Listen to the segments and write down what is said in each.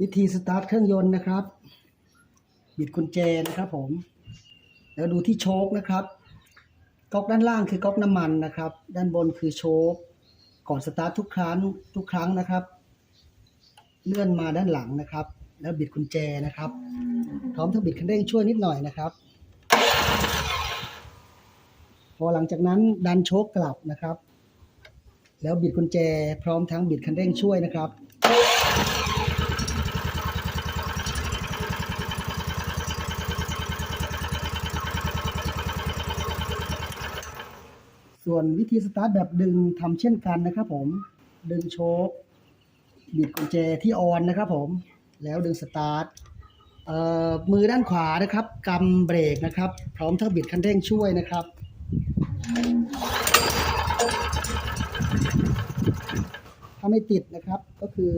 วิธีสตาร์ทเครื่องยนต์นะครับ บิดกุญแจนะครับผม แล้วดูที่โชคนะครับก๊อกด้านล่างคือก๊อกน้ำมันนะครับ ด้านบนคือโชคก่อนสตาร์ททุกครั้งทุกครั้งนะครับ เลื่อนมาด้านหลังนะครับ แล้วบิดกุญแจนะครับ พร้อมทั้งบิดคันเร่งช่วยนิดหน่อยนะครับ พอหลังจากนั้นดันโชคกลับนะครับ แล้วบิดกุญแจพร้อมทั้งบิดคันเร่งช่วยนะครับ ส่วนวิธีสตาร์ทแบบดึงทำเช่นกันนะครับผมดึงโชคบิดกุญแจที่ออนนะครับผมแล้วดึงสตาร์ทมือด้านขวานะครับกำเบรกนะครับ พร้อมทั้งบิดคันเร่งช่วยนะครับ ถ้าไม่ติดนะครับก็คือ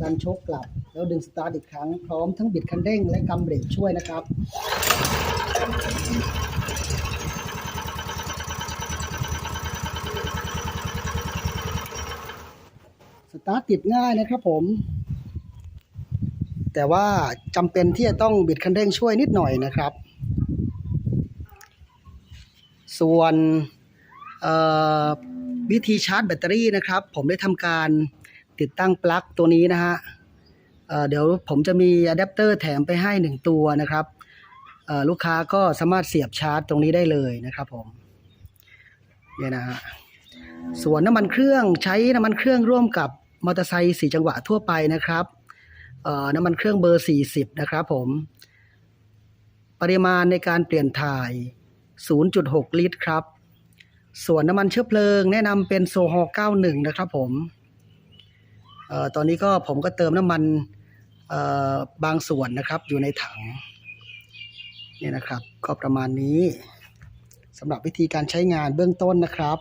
ดันโชคกลับ แล้วดึงสตาร์ทอีกครั้ง พร้อมทั้งบิดคันเร่งและกำเบรกช่วยนะครับ ตาร์ทติดง่ายนะครับผม แต่ว่าจำเป็นที่จะต้องบิดคันเร่งช่วยนิดหน่อยนะครับ ส่วนวิธีชาร์จแบตเตอรี่นะครับ ผมได้ทำการติดตั้งปลั๊กตัวนี้นะฮะเเดี๋ยวผมจะมีอะแดปเตอร์แถมไปให้หนึ่งตัวนะครับลูกค้าก็สามารถเสียบชาร์จตรงนี้ได้เลยนะครับผมเนี่ยนะฮะส่วนน้ำมันเครื่องใช้น้ำมันเครื่องร่วมกับ มอเตอร์ไซค์สี่จังหวะทั่วไปนะครับเอ่อน้ำมันเครื่องเบอร์ 40 นะครับผม ปริมาณในการเปลี่ยนถ่าย 0.6 ลิตรครับ ส่วนน้ำมันเชื้อเพลิง แนะนำเป็นโซฮอล์91 นะครับผมเอ่อตอนนี้ก็ผมก็เติมน้ำมันเอ่อบางส่วนนะครับอยู่ในถังนี่นะครับ ก็ประมาณนี้สำหรับวิธีการใช้งานเบื้องต้นนะครับ